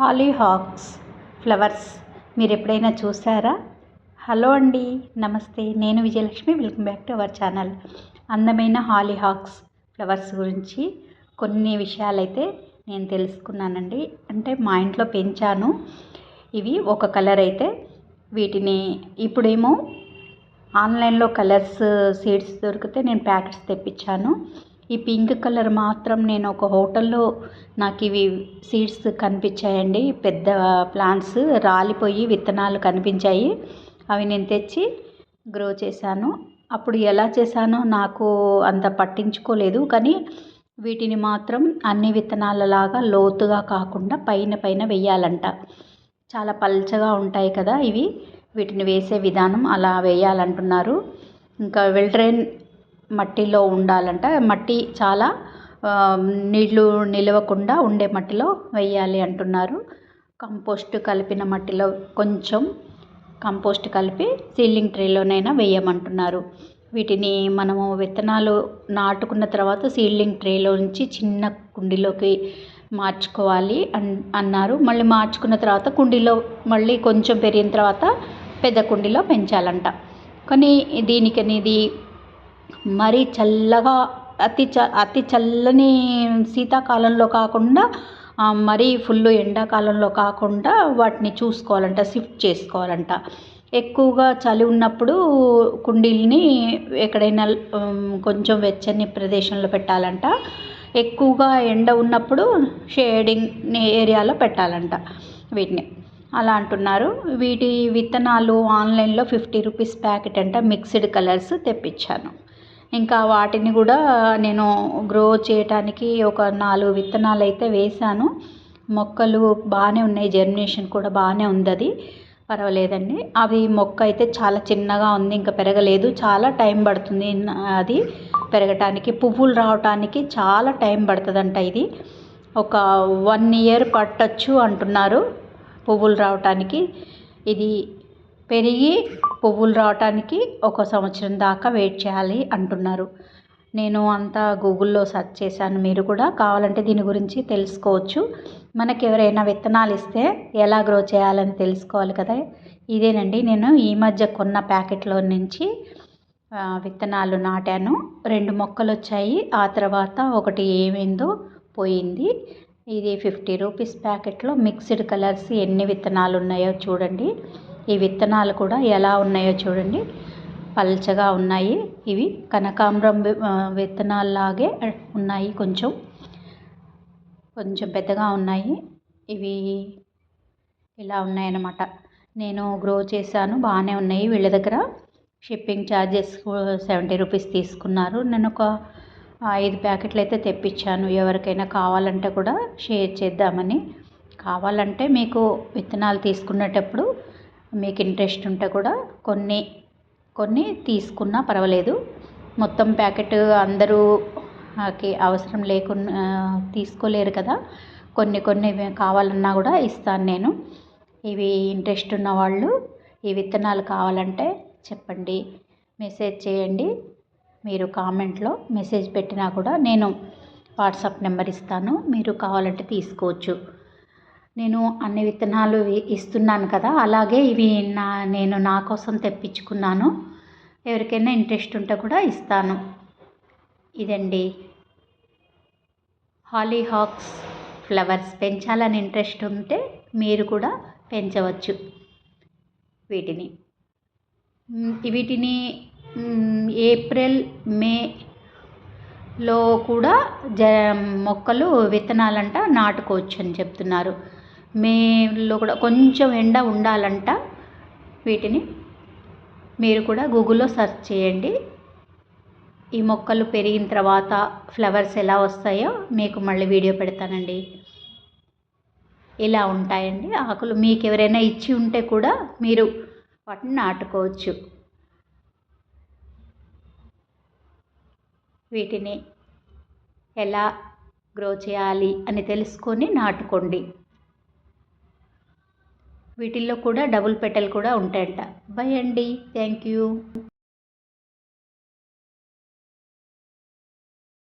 Hollyhocks flowers మీరు ఎప్పుడైనా చూసారా? హలో అండి నమస్తే. నేను Vijayalakshmi welcome back to our channel. అందమైన హాలీహాక్స్ ఫ్లవర్స్ గురించి కొన్ని విషయాలైతే నేను తెలుసుకున్నానండి. అంటే మా ఇంట్లో పెంచాను. ఇవి ఒక కలర్ అయితే వీటిని ఇప్పుడేమో ఆన్లైన్లో కలర్స్ సీడ్స్ దొరికితే నేను ప్యాకెట్స్ తెప్పించాను. ఈ పింక్ కలర్ మాత్రం నేను ఒక హోటల్లో నాకు ఇవి సీడ్స్ కనిపించాయండి. పెద్ద ప్లాంట్స్ రాలిపోయి విత్తనాలు కనిపించాయి. అవి నేను తెచ్చి గ్రో చేశాను. అప్పుడు ఎలా చేశానో నాకు అంత పట్టించుకోలేదు. కానీ వీటిని మాత్రం అన్ని విత్తనాలలాగా లోతుగా కాకుండా పైన పైన వేయాలంట. చాలా పల్చగా ఉంటాయి కదా ఇవి. వీటిని వేసే విధానం అలా వేయాలంటున్నారు. ఇంకా వెల్డ్రైన్ మట్టిలో ఉండాలంట. మట్టి చాలా నీళ్ళు నిలవకుండా ఉండే మట్టిలో వేయాలి అంటున్నారు. కంపోస్ట్ కలిపిన మట్టిలో కొంచెం కంపోస్ట్ కలిపి సీలింగ్ ట్రేలోనైనా వేయమంటున్నారు. వీటిని మనము విత్తనాలు నాటుకున్న తర్వాత సీలింగ్ ట్రేలో నుంచి చిన్న కుండీలోకి మార్చుకోవాలి అన్ అన్నారు. మళ్ళీ మార్చుకున్న తర్వాత కుండీలో మళ్ళీ కొంచెం పెరిగిన తర్వాత పెద్ద కుండీలో పెంచాలంట. కానీ దీనికి అనేది మరీ చల్లగా అతి చ అతి చల్లని శీతాకాలంలో కాకుండా మరీ ఫుల్ ఎండాకాలంలో కాకుండా వాటిని చూసుకోవాలంట షిఫ్ట్ చేసుకోవాలంట. ఎక్కువగా చలి ఉన్నప్పుడు కుండీలని ఎక్కడైనా కొంచెం వెచ్చని ప్రదేశంలో పెట్టాలంట. ఎక్కువగా ఎండ ఉన్నప్పుడు షేడింగ్ ఏరియాలో పెట్టాలంట వీటిని. అలా అంటున్నారు. వీటి విత్తనాలు ఆన్లైన్లో ఫిఫ్టీ రూపీస్ ప్యాకెట్ అంట మిక్స్డ్ కలర్స్ తెప్పించాను. ఇంకా వాటిని కూడా నేను గ్రో చేయటానికి ఒక నాలుగు విత్తనాలు అయితే వేశాను. మొక్కలు బాగానే ఉన్నాయి జర్మినేషన్ కూడా బాగానే ఉంది అది పర్వాలేదండి. అవి మొక్క అయితే చాలా చిన్నగా ఉంది ఇంకా పెరగలేదు. చాలా టైం పడుతుంది అది పెరగటానికి. పువ్వులు రావటానికి చాలా టైం పడుతుందంట ఇది. ఒక వన్ ఇయర్ పట్టచ్చు అంటున్నారు పువ్వులు రావటానికి. ఇది పెరిగి పువ్వులు రావటానికి ఒక సంవత్సరం దాకా వెయిట్ చేయాలి అంటున్నారు. నేను అంతా గూగుల్లో సెర్చ్ చేశాను. మీరు కూడా కావాలంటే దీని గురించి తెలుసుకోవచ్చు. మనకి ఎవరైనా విత్తనాలు ఇస్తే ఎలా గ్రో చేయాలని తెలుసుకోవాలి కదా? ఇదేనండి. నేను ఈ మధ్య కొన్న ప్యాకెట్లో నుంచి విత్తనాలు నాటాను. రెండు మొక్కలు వచ్చాయి. ఆ తర్వాత ఒకటి ఏమైందో పోయింది. ఇది ఫిఫ్టీ రూపీస్ ప్యాకెట్లో మిక్స్డ్ కలర్స్ ఎన్ని విత్తనాలు ఉన్నాయో చూడండి. ఈ విత్తనాలు కూడా ఎలా ఉన్నాయో చూడండి. పల్చగా ఉన్నాయి. ఇవి కనకాంబరం విత్తనాల్లాగే ఉన్నాయి కొంచెం. కొంచెం పెద్దగా ఉన్నాయి. ఇవి ఇలా ఉన్నాయన్నమాట. నేను గ్రో చేశాను. బాగానే ఉన్నాయి. వీళ్ళ దగ్గర షిప్పింగ్ ఛార్జెస్ సెవెంటీ రూపీస్ తీసుకున్నారు. నేను ఒక ఐదు ప్యాకెట్లు అయితే తెప్పించాను. ఎవరికైనా కావాలంటే కూడా షేర్ చేద్దామని. కావాలంటే మీకు విత్తనాలు తీసుకునేటప్పుడు మీకు ఇంట్రెస్ట్ ఉంటే కూడా కొన్ని కొన్ని తీసుకున్నా పర్వాలేదు. మొత్తం ప్యాకెట్ అందరూ అవసరం లేకుండా తీసుకోలేరు కదా. కొన్ని కొన్ని కావాలన్నా కూడా ఇస్తాను నేను. ఇవి ఇంట్రెస్ట్ ఉన్న వాళ్ళు ఈ విత్తనాలు కావాలంటే చెప్పండి. మెసేజ్ చేయండి. మీరు కామెంట్లో మెసేజ్ పెట్టినా కూడా నేను వాట్సాప్ నెంబర్ ఇస్తాను. మీరు కావాలంటే తీసుకోవచ్చు. నేను అన్ని విత్తనాలు ఇస్తున్నాను కదా అలాగే ఇవి నా నేను నా కోసం తెప్పించుకున్నాను. ఎవరికైనా ఇంట్రెస్ట్ ఉంటే కూడా ఇస్తాను. ఇదండి. హాలీహాక్స్ ఫ్లవర్స్ పెంచాలని ఇంట్రెస్ట్ ఉంటే మీరు కూడా పెంచవచ్చు వీటిని. వీటిని ఏప్రిల్ మేలో కూడా జ మొక్కలు విత్తనాలంట నాటుకోవచ్చు అని చెప్తున్నారు. మేలో కూడా కొంచెం ఎండ ఉండాలంట. వీటిని మీరు కూడా గూగుల్లో సెర్చ్ చేయండి. ఈ మొక్కలు పెరిగిన తర్వాత ఫ్లవర్స్ ఎలా వస్తాయో మీకు మళ్ళీ వీడియో పెడతానండి. ఇలా ఉంటాయండి ఆకులు. మీకు ఎవరైనా ఇచ్చి ఉంటే కూడా మీరు వాటిని నాటుకోవచ్చు. వీటిని ఎలా గ్రో చేయాలి అని తెలుసుకొని నాటుకోండి. వీటిల్లో కూడా డబుల్ పెటల్ కూడా ఉంటాయంట. బై అండి. Thank you